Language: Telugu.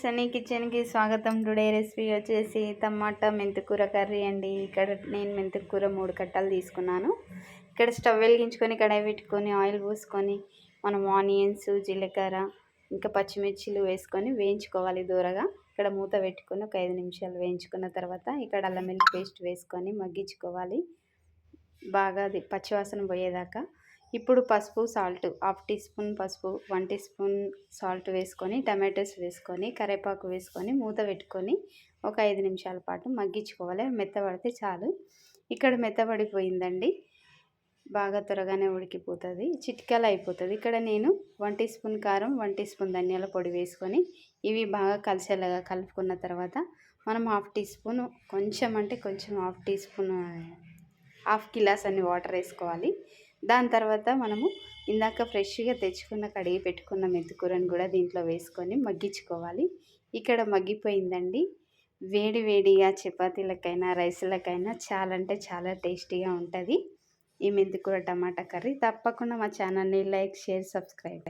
సనీ కిచెన్కి స్వాగతం. టుడే రెసిపీ వచ్చేసి టమాటా మెంతికూర కర్రీ అండి. ఇక్కడ నేను మెంతికూర మూడు కట్టలు తీసుకున్నాను. ఇక్కడ స్టవ్ వెలిగించుకొని కడాయి పెట్టుకొని ఆయిల్ పోసుకొని మనం ఆనియన్స్ జీలకర్ర ఇంకా పచ్చిమిర్చిలు వేసుకొని వేయించుకోవాలి దూరగా. ఇక్కడ మూత పెట్టుకొని ఒక ఐదు నిమిషాలు వేయించుకున్న తర్వాత ఇక్కడ అల్లం వెల్లి పేస్ట్ వేసుకొని మగ్గించుకోవాలి. బాగా అది పచ్చివాసన పోయేదాకా. ఇప్పుడు పసుపు సాల్ట్ హాఫ్ టీ స్పూన్ పసుపు వన్ టీ స్పూన్ సాల్ట్ వేసుకొని టమాటోస్ వేసుకొని కరివేపాకు వేసుకొని మూత పెట్టుకొని ఒక ఐదు నిమిషాల పాటు మగ్గించుకోవాలి. మెత్తబడితే చాలు. ఇక్కడ మెత్తబడిపోయిందండి. బాగా త్వరగానే ఉడికిపోతుంది. చిటికలు అయిపోతుంది. ఇక్కడ నేను వన్ టీ స్పూన్ కారం వన్ టీ స్పూన్ ధనియాల పొడి వేసుకొని ఇవి బాగా కలిసేలాగా కలుపుకున్న తర్వాత మనం హాఫ్ టీ స్పూన్ కొంచెం అంటే కొంచెం హాఫ్ టీ స్పూన్ హాఫ్ గిలాస్ అన్ని వాటర్ వేసుకోవాలి. దాని తర్వాత మనము ఇందాక ఫ్రెష్గా తెచ్చుకున్న కడిగి పెట్టుకున్న మెంతికూరని కూడా దీంట్లో వేసుకొని మగ్గించుకోవాలి. ఇక్కడ మగ్గిపోయిందండి. వేడి వేడిగా చపాతీలకైనా రైస్లకైనా చాలా అంటే చాలా టేస్టీగా ఉంటుంది. ఈ మెంతికూర టమాటా కర్రీ తప్పకుండా మా ఛానల్ని లైక్ షేర్ సబ్స్క్రైబ్